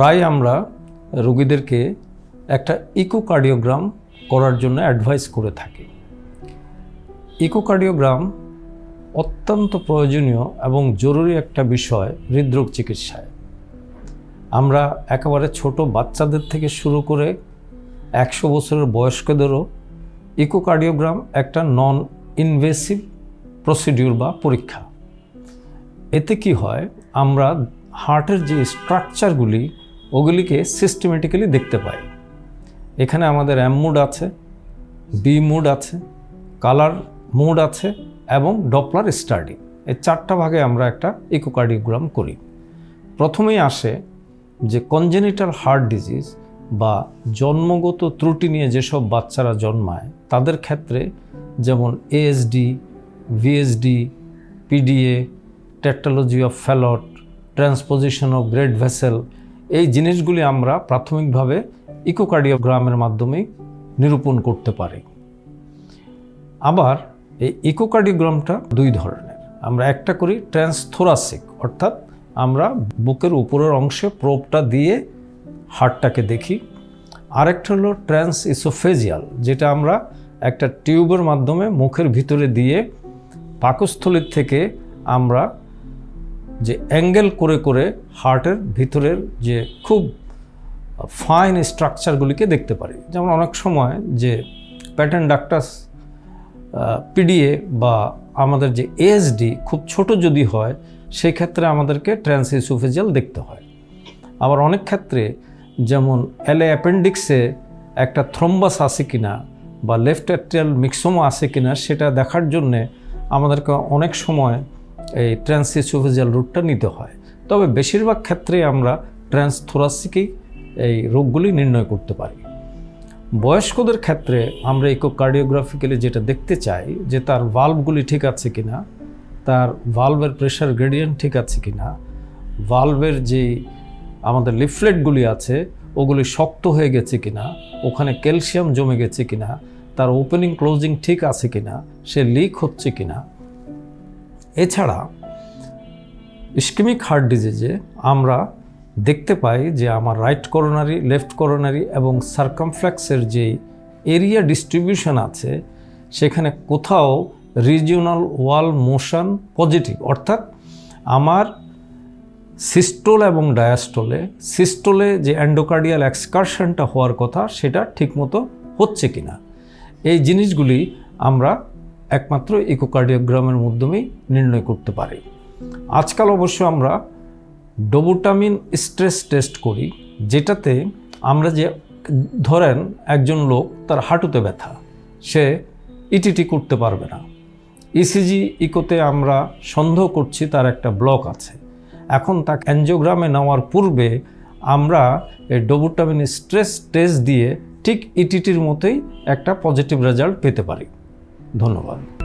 প্রায় আমরা রোগীদেরকে একটা ইকোকার্ডিওগ্রাম করার জন্য অ্যাডভাইস করে থাকি। ইকোকার্ডিওগ্রাম অত্যন্ত প্রয়োজনীয় এবং জরুরি একটা বিষয় হৃদরোগ চিকিৎসায়। আমরা একেবারে ছোট বাচ্চাদের থেকে শুরু করে একশো বছরের বয়স্কদেরও ইকোকার্ডিওগ্রাম একটা নন ইনভেসিভ প্রসিডিউর বা পরীক্ষা। এতে কি হয়, আমরা হার্টের যে স্ট্রাকচারগুলি ওগুলিকে সিস্টেমেটিক্যালি দেখতে পাই। এখানে আমাদের এম মুড আছে বি মুড আছে কালার মুড আছে এবং ডপলার স্টাডি এই চারটা ভাগে আমরা একটা ইকোকার্ডিওগ্রাম করি। প্রথমেই আসে যে কনজেনিটাল হার্ট ডিজিজ বা জন্মগত ত্রুটি নিয়ে যেসব বাচ্চারা জন্মায়, তাদের ক্ষেত্রে যেমন ASD VSD PDA tetralogy of Fallot transposition of great vessel এই জিনিসগুলি আমরা প্রাথমিকভাবে ইকোকার্ডিওগ্রামের মাধ্যমে নিরূপণ করতে পারি। আবার এই ইকোকার্ডিওগ্রামটা দুই ধরনের। আমরা একটা করি ট্রান্সথোরাসিক, অর্থাৎ আমরা বুকের উপরের অংশে প্রোপটা দিয়ে হার্টটাকে দেখি। আরেকটা হলো ট্রান্স ইসোফেজিয়াল যেটা আমরা একটা টিউবের মাধ্যমে মুখের ভিতরে দিয়ে পাকস্থলীর থেকে আমরা যে অ্যাঙ্গেল করে করে হার্টের ভিতরের যে খুব ফাইন স্ট্রাকচারগুলিকে দেখতে পারি। যেমন অনেক সময় যে প্যাটার্ন ডাক্টাস পিডিএ বা আমাদের যে এএসডি খুব ছোট যদি হয় সেই ক্ষেত্রে আমাদেরকে ট্রান্সিসোফেজিয়াল দেখতে হয়। আবার অনেক ক্ষেত্রে যেমন এলে অ্যাপেন্ডিক্সে একটা থ্রম্বাস আছে কিনা বা লেফট অ্যাট্রিয়াল মিক্সোমা আছে কিনা, সেটা দেখার জন্যে আমাদেরকে অনেক সময় এই ট্রান্সিসোফেজিয়াল রুটটা নিতে হয়। তবে বেশিরভাগ ক্ষেত্রে আমরা ট্রান্সথোরাসিকেই এই রোগগুলি নির্ণয় করতে পারি। বয়স্কদের ক্ষেত্রে আমরা ইকোকার্ডিওগ্রাফিক্যালি যেটা দেখতে চাই যে তার ভাল্বগুলি ঠিক আছে কি না তার ভালভের প্রেশার গ্রেডিয়েন্ট ঠিক আছে কি না ভালভের যে আমাদের লিফলেটগুলি আছে, ওগুলি শক্ত হয়ে গেছে কিনা, ওখানে ক্যালসিয়াম জমে গেছে কিনা, তার ওপেনিং ক্লোজিং ঠিক আছে কিনা, সে লিক হচ্ছে কিনা এছাড়া ইস্কিমিক হার্ট ডিজিজে আমরা দেখতে পাই যে আমার রাইট করোনারি, লেফট করোনারি এবং সার্কামফ্লেক্সের যে এরিয়া ডিস্ট্রিবিউশন আছে, সেখানে কোথাও রিজিওনাল ওয়াল মোশন পজিটিভ। অর্থাৎ আমার সিস্টোল এবং ডায়াস্টোলে, সিস্টোলে যে অ্যান্ডোকার্ডিয়াল এক্সকারশনটা হওয়ার কথা, সেটা ঠিকমতো হচ্ছে কিনা। এই জিনিসগুলি আমরা একমাত্র ইকোকার্ডিওগ্রামের মাধ্যমেই নির্ণয় করতে পারি। আজকাল অবশ্য আমরা ডোবোটামিন স্ট্রেস টেস্ট করি, যেটাতে আমরা যে ধরেন একজন লোক তার হাঁটুতে ব্যথা, সে ইটিটি করতে পারবে না। ইসিজি ইকোতে আমরা সন্দেহ করছি তার একটা ব্লক আছে। এখন তাকে অ্যানজিওগ্রামে নেওয়ার পূর্বে আমরা এই ডোবোটামিন স্ট্রেস টেস্ট দিয়ে ঠিক ইটিটির মতোই একটা পজিটিভ রেজাল্ট পেতে পারি। ধন্যবাদ।